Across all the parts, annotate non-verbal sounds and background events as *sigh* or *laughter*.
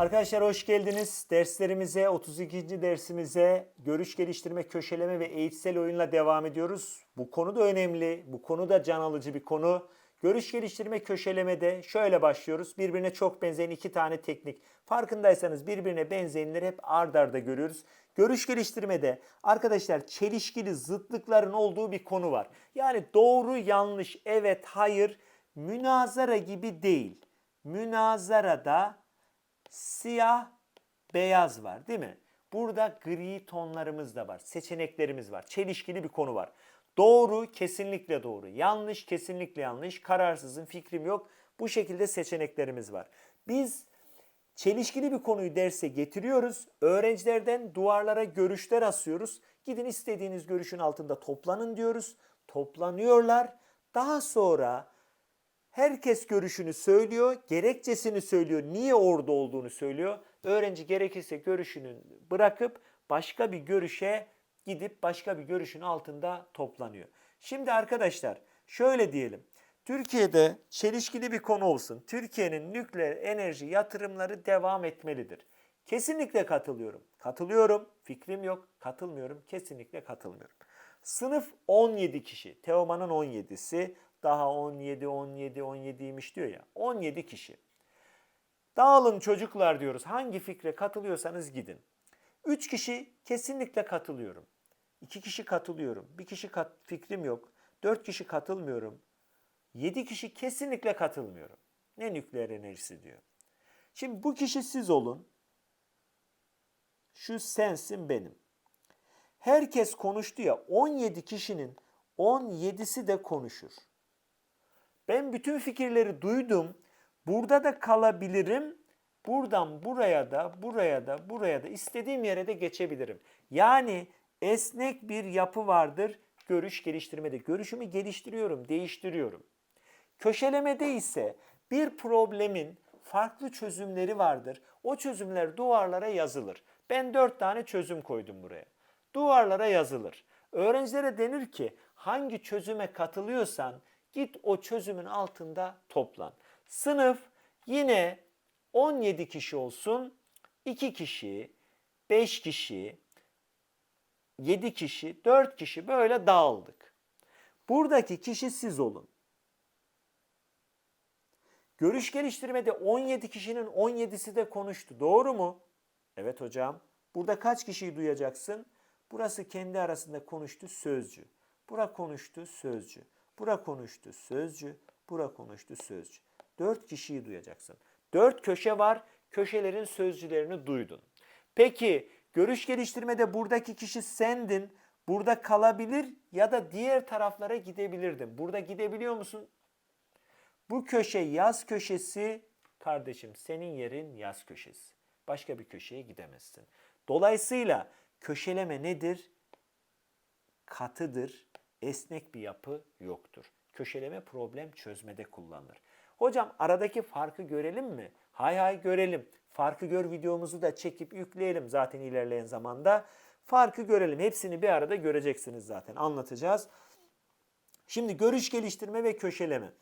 Arkadaşlar hoş geldiniz. Derslerimize, 32. dersimize görüş geliştirme, köşeleme ve eğitsel oyunla devam ediyoruz. Bu konu da önemli, bu konu da can alıcı bir konu. Görüş geliştirme, köşelemede şöyle başlıyoruz. Birbirine çok benzeyen iki tane teknik. Farkındaysanız birbirine benzeyenleri hep ard arda görüyoruz. Görüş geliştirmede arkadaşlar çelişkili zıtlıkların olduğu bir konu var. Yani doğru, yanlış, evet, hayır, münazara gibi değil. Münazarada siyah, beyaz var değil mi? Burada gri tonlarımız da var. Seçeneklerimiz var. Çelişkili bir konu var. Doğru kesinlikle doğru. Yanlış kesinlikle yanlış. Kararsızın fikrim yok. Bu şekilde seçeneklerimiz var. Biz çelişkili bir konuyu derse getiriyoruz. Öğrencilerden duvarlara görüşler asıyoruz. Gidin istediğiniz görüşün altında toplanın diyoruz. Toplanıyorlar. Daha sonra Herkes görüşünü söylüyor, gerekçesini söylüyor, niye orada olduğunu söylüyor. Öğrenci gerekirse görüşünü bırakıp başka bir görüşe gidip başka bir görüşün altında toplanıyor. Şimdi arkadaşlar şöyle diyelim. Türkiye'de çelişkili bir konu olsun. Türkiye'nin nükleer enerji yatırımları devam etmelidir. Kesinlikle katılıyorum. Katılıyorum. Fikrim yok. Katılmıyorum. Kesinlikle katılmıyorum. Sınıf 17 kişi. Teoman'ın 17'si. Daha 17, 17, 17'ymiş diyor ya. 17 kişi. Dağılın çocuklar diyoruz. Hangi fikre katılıyorsanız gidin. 3 kişi kesinlikle katılıyorum. 2 kişi katılıyorum. 1 kişi kat, fikrim yok. 4 kişi katılmıyorum. 7 kişi kesinlikle katılmıyorum. Ne nükleer enerjisi diyor. Şimdi bu kişi siz olun. Şu sensin benim. Herkes konuştu ya 17 kişinin 17'si de konuşur. Ben bütün fikirleri duydum. Burada da kalabilirim. Buradan buraya da, buraya da, buraya da istediğim yere de geçebilirim. Yani esnek bir yapı vardır görüş geliştirmede. Görüşümü geliştiriyorum, değiştiriyorum. Köşelemede ise bir problemin farklı çözümleri vardır. O çözümler duvarlara yazılır. Ben dört tane çözüm koydum buraya. Duvarlara yazılır. Öğrencilere denir ki hangi çözüme katılıyorsan Git o çözümün altında toplan. Sınıf yine 17 kişi olsun. 2 kişi, 5 kişi, 7 kişi, 4 kişi böyle dağıldık. Buradaki kişi siz olun. Görüş geliştirmede 17 kişinin 17'si de konuştu. Doğru mu? Evet hocam. Burada kaç kişiyi duyacaksın? Burası kendi arasında konuştu sözcü. Bura konuştu sözcü. Bura konuştu sözcü, bura konuştu sözcü. Dört kişiyi duyacaksın. Dört köşe var, köşelerin sözcülerini duydun. Peki görüş geliştirmede buradaki kişi sendin. Burada kalabilir ya da diğer taraflara gidebilirdin. Burada gidebiliyor musun? Bu köşe yaz köşesi kardeşim senin yerin yaz köşesi. Başka bir köşeye gidemezsin. Dolayısıyla köşeleme nedir? Katıdır esnek bir yapı yoktur. Köşeleme problem çözmede kullanılır. Hocam aradaki farkı görelim mi? Hay hay görelim. Farkı gör videomuzu da çekip yükleyelim zaten ilerleyen zamanda. Farkı görelim. Hepsini bir arada göreceksiniz zaten. Anlatacağız. Şimdi görüş geliştirme ve köşeleme.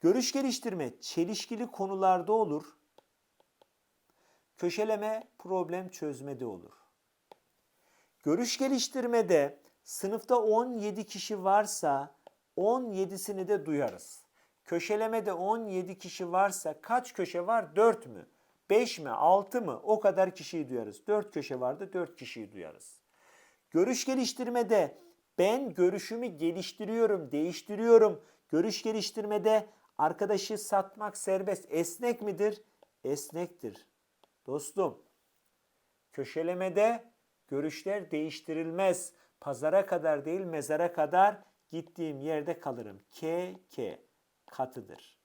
Görüş geliştirme çelişkili konularda olur. Köşeleme problem çözmede olur. Görüş geliştirmede Sınıfta 17 kişi varsa 17'sini de duyarız. Köşelemede 17 kişi varsa kaç köşe var? 4 mü? 5 mi? 6 mı? O kadar kişiyi duyarız. 4 köşe vardı 4 kişiyi duyarız. Görüş geliştirmede ben görüşümü geliştiriyorum, değiştiriyorum. Görüş geliştirmede arkadaşı satmak serbest. Esnek midir? Esnektir. Dostum, köşelemede görüşler değiştirilmez. Pazara kadar değil mezara kadar gittiğim yerde kalırım. K, K katıdır.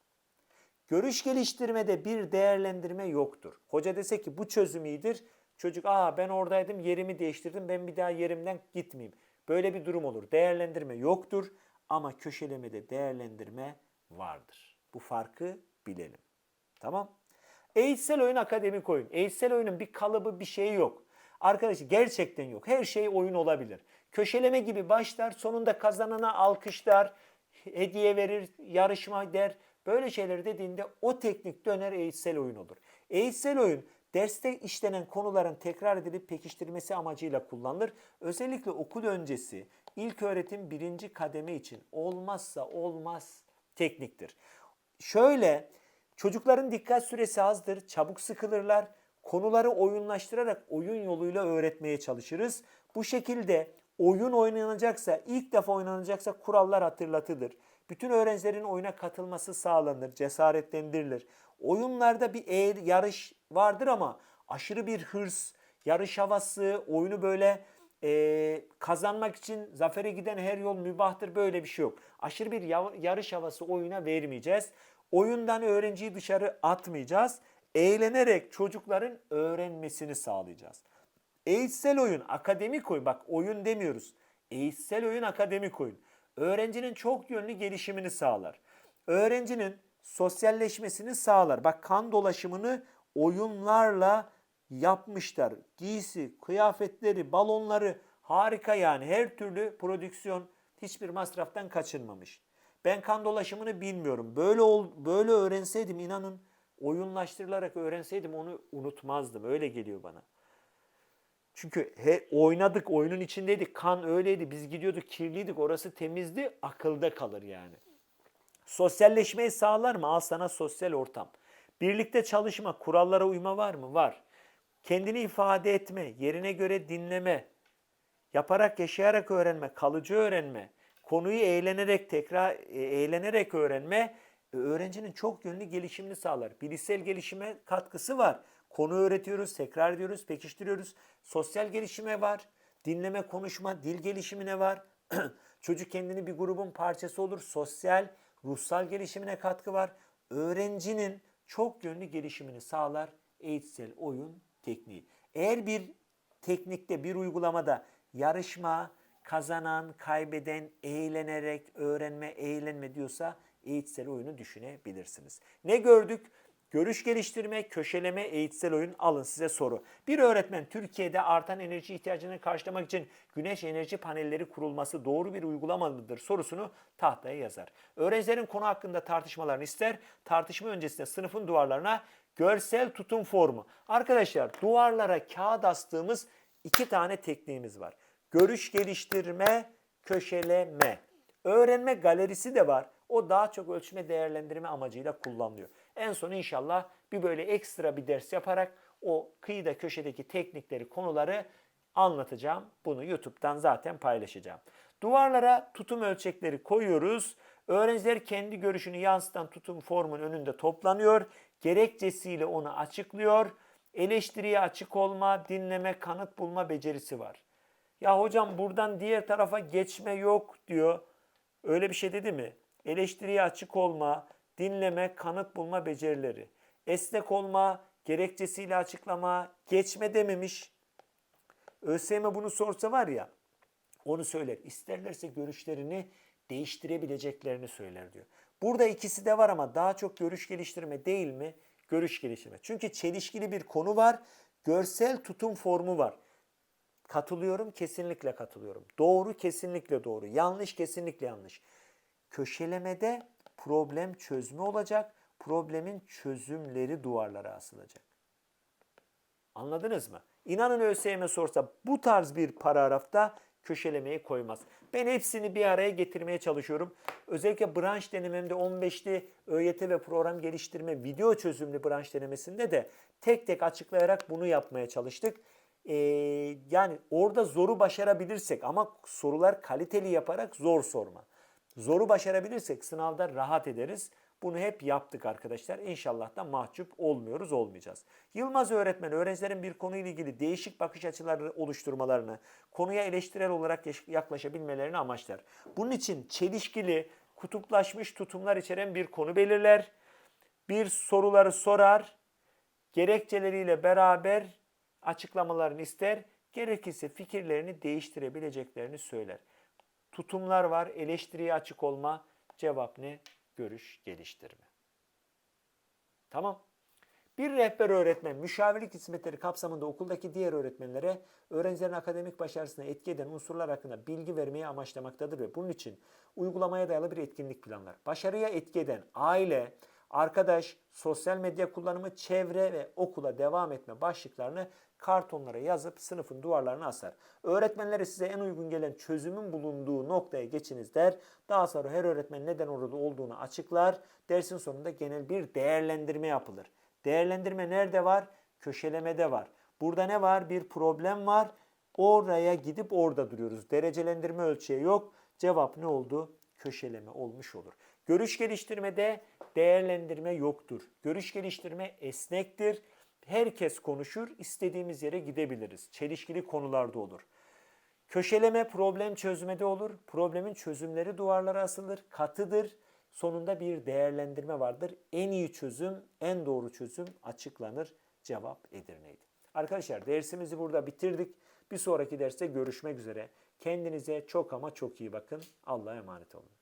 Görüş geliştirmede bir değerlendirme yoktur. Hoca dese ki bu çözüm iyidir. Çocuk aa ben oradaydım yerimi değiştirdim ben bir daha yerimden gitmeyeyim. Böyle bir durum olur. Değerlendirme yoktur ama köşelemede değerlendirme vardır. Bu farkı bilelim. Tamam? Eğitsel oyun akademik oyun. Eğitsel oyunun bir kalıbı bir şeyi yok. Arkadaşlar gerçekten yok. Her şey oyun olabilir. Köşeleme gibi başlar, sonunda kazanana alkışlar, hediye verir, yarışma der. Böyle şeyler dediğinde o teknik döner eğitsel oyun olur. Eğitsel oyun Derste işlenen konuların tekrar edilip pekiştirilmesi amacıyla kullanılır. Özellikle okul öncesi ilk öğretim birinci kademe için olmazsa olmaz tekniktir. Şöyle çocukların dikkat süresi azdır, çabuk sıkılırlar. Konuları oyunlaştırarak oyun yoluyla öğretmeye çalışırız. Bu şekilde oyun oynanacaksa, ilk defa oynanacaksa kurallar hatırlatılır. Bütün öğrencilerin oyuna katılması sağlanır, cesaretlendirilir. Oyunlarda bir eğer yarış vardır ama aşırı bir hırs, yarış havası, oyunu böyle e, kazanmak için zafere giden her yol mübahtır böyle bir şey yok. Aşırı bir ya- yarış havası oyuna vermeyeceğiz. Oyundan öğrenciyi dışarı atmayacağız. Eğlenerek çocukların öğrenmesini sağlayacağız. Eğitsel oyun, akademik oyun. Bak oyun demiyoruz. Eğitsel oyun, akademik oyun. Öğrencinin çok yönlü gelişimini sağlar. Öğrencinin sosyalleşmesini sağlar. Bak kan dolaşımını oyunlarla yapmışlar. Giysi, kıyafetleri, balonları harika yani. Her türlü prodüksiyon hiçbir masraftan kaçınmamış. Ben kan dolaşımını bilmiyorum. Böyle ol, böyle öğrenseydim inanın oyunlaştırılarak öğrenseydim onu unutmazdım. Öyle geliyor bana. Çünkü he, oynadık, oyunun içindeydik. Kan öyleydi. Biz gidiyorduk, kirliydik. Orası temizdi. Akılda kalır yani. Sosyalleşmeyi sağlar mı? Al sana sosyal ortam. Birlikte çalışma, kurallara uyma var mı? Var. Kendini ifade etme, yerine göre dinleme, yaparak yaşayarak öğrenme, kalıcı öğrenme, konuyu eğlenerek tekrar e, eğlenerek öğrenme e, öğrencinin çok yönlü gelişimini sağlar. Bilişsel gelişime katkısı var. Konu öğretiyoruz, tekrar ediyoruz, pekiştiriyoruz. Sosyal gelişime var. Dinleme, konuşma, dil gelişimine var. *clears throat* Çocuk kendini bir grubun parçası olur. Sosyal, ruhsal gelişimine katkı var. Öğrencinin çok yönlü gelişimini sağlar eğitsel oyun tekniği. Eğer bir teknikte, bir uygulamada yarışma, kazanan, kaybeden, eğlenerek, öğrenme, eğlenme diyorsa eğitsel oyunu düşünebilirsiniz. Ne gördük? Görüş geliştirme, köşeleme, eğitsel oyun alın size soru. Bir öğretmen Türkiye'de artan enerji ihtiyacını karşılamak için güneş enerji panelleri kurulması doğru bir uygulama mıdır sorusunu tahtaya yazar. Öğrencilerin konu hakkında tartışmalarını ister. Tartışma öncesinde sınıfın duvarlarına görsel tutum formu. Arkadaşlar duvarlara kağıt astığımız iki tane tekniğimiz var. Görüş geliştirme, köşeleme. Öğrenme galerisi de var. O daha çok ölçme değerlendirme amacıyla kullanılıyor. En son inşallah bir böyle ekstra bir ders yaparak o kıyıda köşedeki teknikleri, konuları anlatacağım. Bunu YouTube'dan zaten paylaşacağım. Duvarlara tutum ölçekleri koyuyoruz. Öğrenciler kendi görüşünü yansıtan tutum formun önünde toplanıyor. Gerekçesiyle onu açıklıyor. Eleştiriye açık olma, dinleme, kanıt bulma becerisi var. Ya hocam buradan diğer tarafa geçme yok diyor. Öyle bir şey dedi mi? Eleştiriye açık olma, dinleme, kanıt bulma becerileri. Esnek olma, gerekçesiyle açıklama, geçme dememiş. ÖSYM bunu sorsa var ya, onu söyler. İsterlerse görüşlerini değiştirebileceklerini söyler diyor. Burada ikisi de var ama daha çok görüş geliştirme değil mi? Görüş geliştirme. Çünkü çelişkili bir konu var. Görsel tutum formu var. Katılıyorum, kesinlikle katılıyorum. Doğru, kesinlikle doğru. Yanlış, kesinlikle yanlış. Köşelemede problem çözümü olacak. Problemin çözümleri duvarlara asılacak. Anladınız mı? İnanın ÖSYM sorsa bu tarz bir paragrafta köşelemeyi koymaz. Ben hepsini bir araya getirmeye çalışıyorum. Özellikle branş denememde 15'li ÖYT ve program geliştirme video çözümlü branş denemesinde de tek tek açıklayarak bunu yapmaya çalıştık. Ee, yani orada zoru başarabilirsek ama sorular kaliteli yaparak zor sorma. Zoru başarabilirsek sınavda rahat ederiz. Bunu hep yaptık arkadaşlar. İnşallah da mahcup olmuyoruz, olmayacağız. Yılmaz öğretmen öğrencilerin bir konuyla ilgili değişik bakış açıları oluşturmalarını, konuya eleştirel olarak yaklaşabilmelerini amaçlar. Bunun için çelişkili, kutuplaşmış tutumlar içeren bir konu belirler. Bir soruları sorar, gerekçeleriyle beraber açıklamalarını ister, gerekirse fikirlerini değiştirebileceklerini söyler. Tutumlar var, eleştiriye açık olma, cevap ne? Görüş geliştirme. Tamam. Bir rehber öğretmen müşavirlik hizmetleri kapsamında okuldaki diğer öğretmenlere öğrencilerin akademik başarısına etki eden unsurlar hakkında bilgi vermeyi amaçlamaktadır ve bunun için uygulamaya dayalı bir etkinlik planlar. Başarıya etki eden aile, Arkadaş, sosyal medya kullanımı, çevre ve okula devam etme başlıklarını kartonlara yazıp sınıfın duvarlarına asar. Öğretmenlere size en uygun gelen çözümün bulunduğu noktaya geçiniz der. Daha sonra her öğretmen neden orada olduğunu açıklar. Dersin sonunda genel bir değerlendirme yapılır. Değerlendirme nerede var? Köşelemede var. Burada ne var? Bir problem var. Oraya gidip orada duruyoruz. Derecelendirme ölçeği yok. Cevap ne oldu? Köşeleme olmuş olur. Görüş geliştirmede değerlendirme yoktur. Görüş geliştirme esnektir. Herkes konuşur, istediğimiz yere gidebiliriz. Çelişkili konularda olur. Köşeleme problem çözmede olur. Problemin çözümleri duvarlara asılır. Katıdır. Sonunda bir değerlendirme vardır. En iyi çözüm, en doğru çözüm açıklanır. Cevap Edirne'ydi. Arkadaşlar dersimizi burada bitirdik. Bir sonraki derste görüşmek üzere. Kendinize çok ama çok iyi bakın. Allah'a emanet olun.